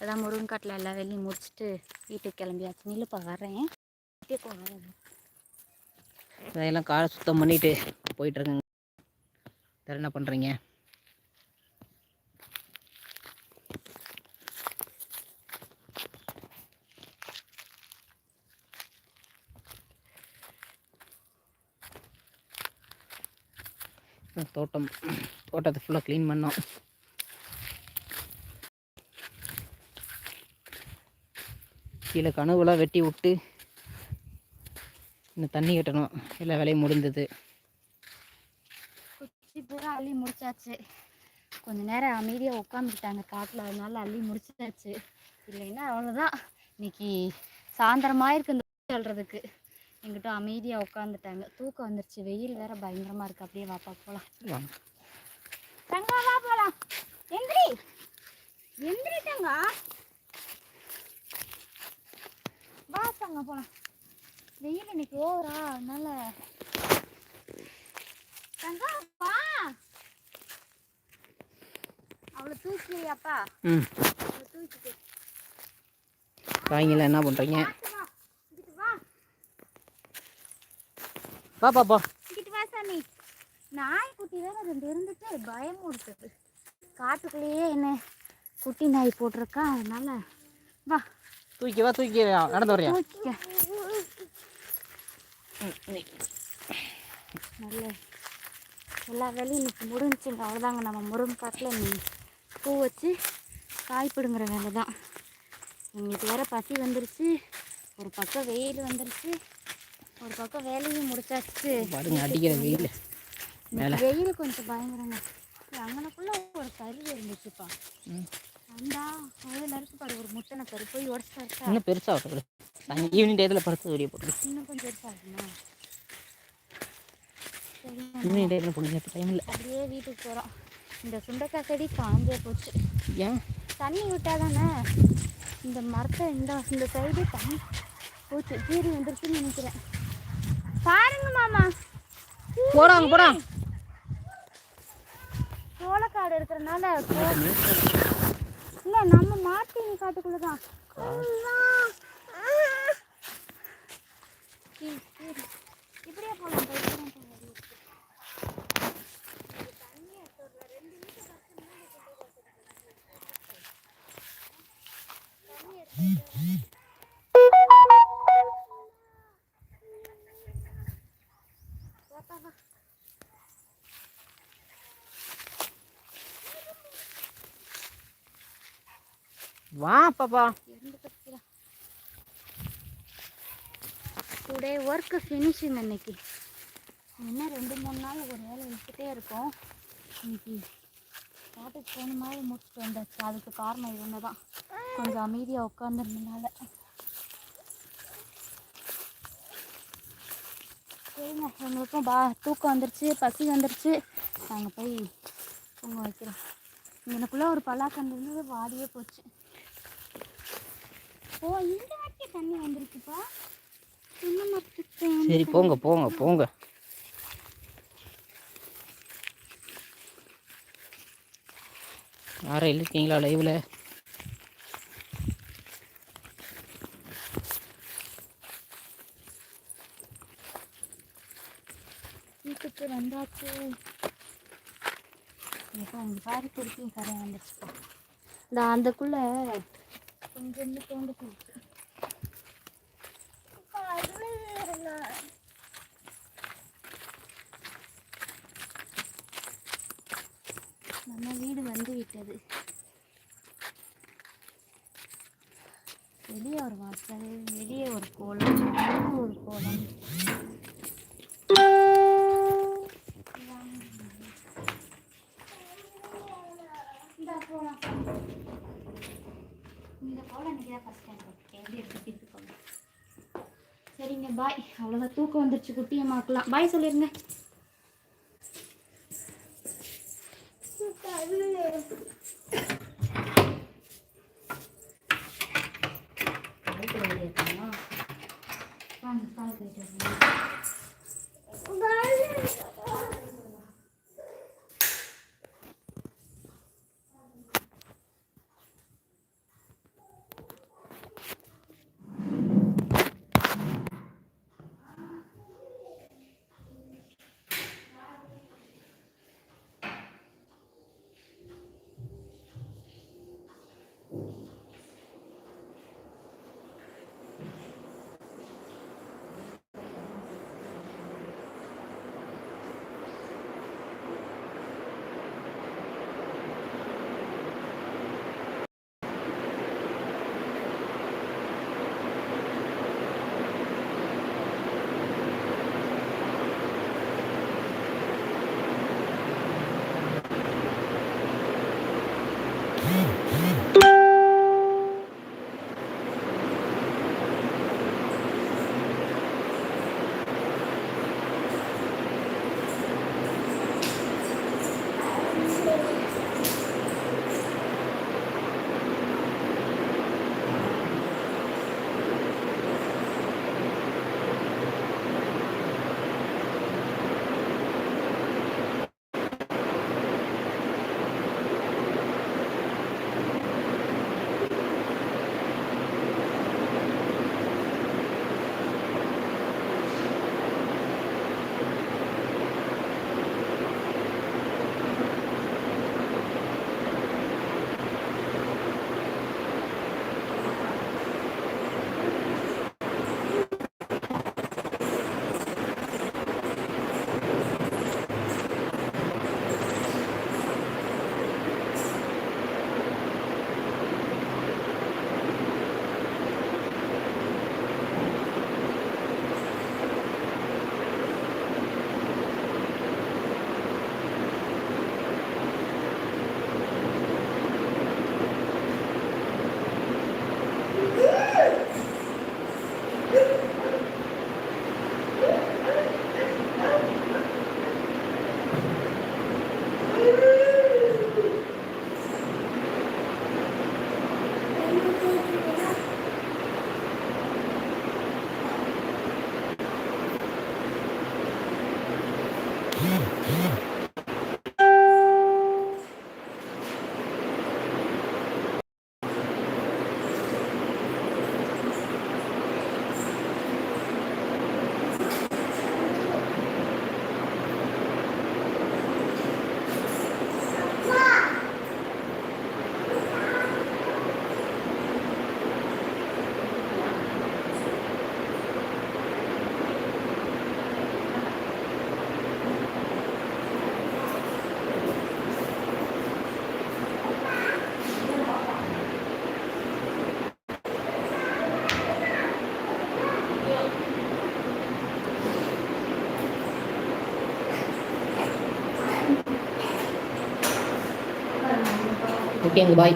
அதான் முருங்கக்காட்டில் எல்லா வேலையும் முடிச்சுட்டு வீட்டுக்கு கிளம்பியாச்சு. நில்லுப்பா வரேன் வீட்டுக்கு வரேன் இதெல்லாம் காரை சுத்தம் பண்ணிட்டு போயிட்டுருக்கேங்க. இருக்கேங்க என்ன பண்ணுறீங்க தோட்டம் தோட்டத்தை ஃபுல்லாக க்ளீன் பண்ணோம். கீழே கனவுலாம் வெட்டி விட்டு இன்னும் தண்ணி கட்டணும். எல்லா வேலையும் முடிந்தது. குச்சி பூரா அள்ளி முடிச்சாச்சு. கொஞ்ச நேரம் அமைதியாக உட்காந்துக்கிட்டாங்க காட்டில். அதனால அள்ளி முடிச்சாச்சு. இல்லைன்னா அவ்வளோதான் இன்னைக்கு சாயந்தரமாக இருக்கு இந்த சொல்கிறதுக்கு எங்கிட்ட அமைதியாக உட்காந்துட்டாங்க. தூக்கம் வந்துருச்சு. வெயில் வேற பயங்கரமாக இருக்கு. அப்படியே வாப்பா போகலாம் தங்கா வா. போகலாம் எந்திரி. எந்திரி தங்கா வா தங்க போகலாம் வெயில் இன்னைக்கு ஓவரா அதனால. தங்கா வா. அவளை தூக்கலையாப்பா தூக்கிட்டு. என்ன பண்ணுறீங்க வா. பாப்பா இங்கிட்டு வா சாமி. நாய்க்குட்டி வேற ரெண்டு இருந்துட்டு பயம் கொடுத்தது காட்டுக்குள்ளேயே என்ன குட்டி நாய் போட்டிருக்கா அதனால வா. தூக்கி வா தூக்கி. நடந்து வரையா நல்ல எல்லா வேலையும் இன்னைக்கு முடிஞ்சுங்க. அவ்வளோதாங்க நம்ம முருங்கைக்காட்டில் நீ பூ வச்சு காய் பிடுங்குற வேலை தான் எங்களுக்கு வேற பசி வந்துருச்சு. ஒரு பக்கம் வெயில் வந்துருச்சு. ஒரு பக்கம் வேலையும் முடிச்சாச்சு. அடிக்கிற வெயில். வெயில் கொஞ்சம் பயங்கரங்க. அங்கனக்குள்ள ஒரு கருவி இருந்துச்சுப்பா. அந்தா அதில் இருக்கு பாரு ஒரு முட்டனை கரு போய் உடச்சு இன்னும் பெருசாக நாங்கள் ஈவினிங் டயத்தில் படுத்து வெளியே போட்டுருக்கோம் இன்னும் கொஞ்சம் பெருசாகுமா சரி ஈவினிங் டயத்தில் போடுங்க டைம் இல்லை. அப்படியே வீட்டுக்கு போகிறோம் இந்த சுண்டைக்காய் செடி காஞ்சே போச்சு. ஏன்? தண்ணி விட்டாதானே இந்த மரத்தை இந்த இந்த சைடு தண்ணி போச்சு. கீரி வந்துருச்சுன்னு நினைக்கிறேன். பாருங்க மாமா. போடாங்க போடா. சோளக்காடு இருக்கிறனால இல்லை நம்ம மாட்டின் காட்டுக்குள்ள தான் இப்படியே போகலாம் போய் வா பாப்பா. டுடே ஒர்க்கு ஃபினிஷிங் அன்னைக்கு. இன்னும் ரெண்டு மூணு நாள் ஒரு வேலை இழுத்துட்டே இருக்கோம். இன்னைக்கு காட்டுக்கு போன மாதிரி முடிச்சுட்டு வந்தாச்சு. அதுக்கு காரணம் இவங்க தான் கொஞ்சம் அமைதியாக உட்காந்துருந்தனால சரிங்க எங்களுக்கும் பா தூக்கம் வந்துருச்சு பசி வந்துருச்சு. நாங்கள் போய் தூங்க வைக்கிறோம். எனக்குள்ளே ஒரு பலாக்கண்டு இருந்தது வாடியே போச்சு. ஓ இந்த வாட்டி தண்ணி வந்துருக்குப்பா. சின்ன மரத்துக்கு சரி போங்க போங்க போங்க. யாரும் இருக்கீங்களா லைவில் வீட்டுக்கு வந்தாச்சு. இப்போ உங்க பாரு திருப்பி கரை வந்துச்சுப்பா இந்த அந்தக்குள்ள கொஞ்சம் தோண்டு போச்சு நம்ம வீடு வந்து விட்டது. வெளியே ஒரு வாசல் வெளியே ஒரு கோலம் ஒரு கோலம். போலாம். இதை கோலம் இன்னைக்கு தான் ஃபஸ்ட் டைம் எப்படி சரிங்க பாய் அவ்வளோதான் தூக்கம் வந்துருச்சு குட்டியம்மாக்கலாம் பாய் சொல்லிருங்க. you. ஓகேங்க பாய்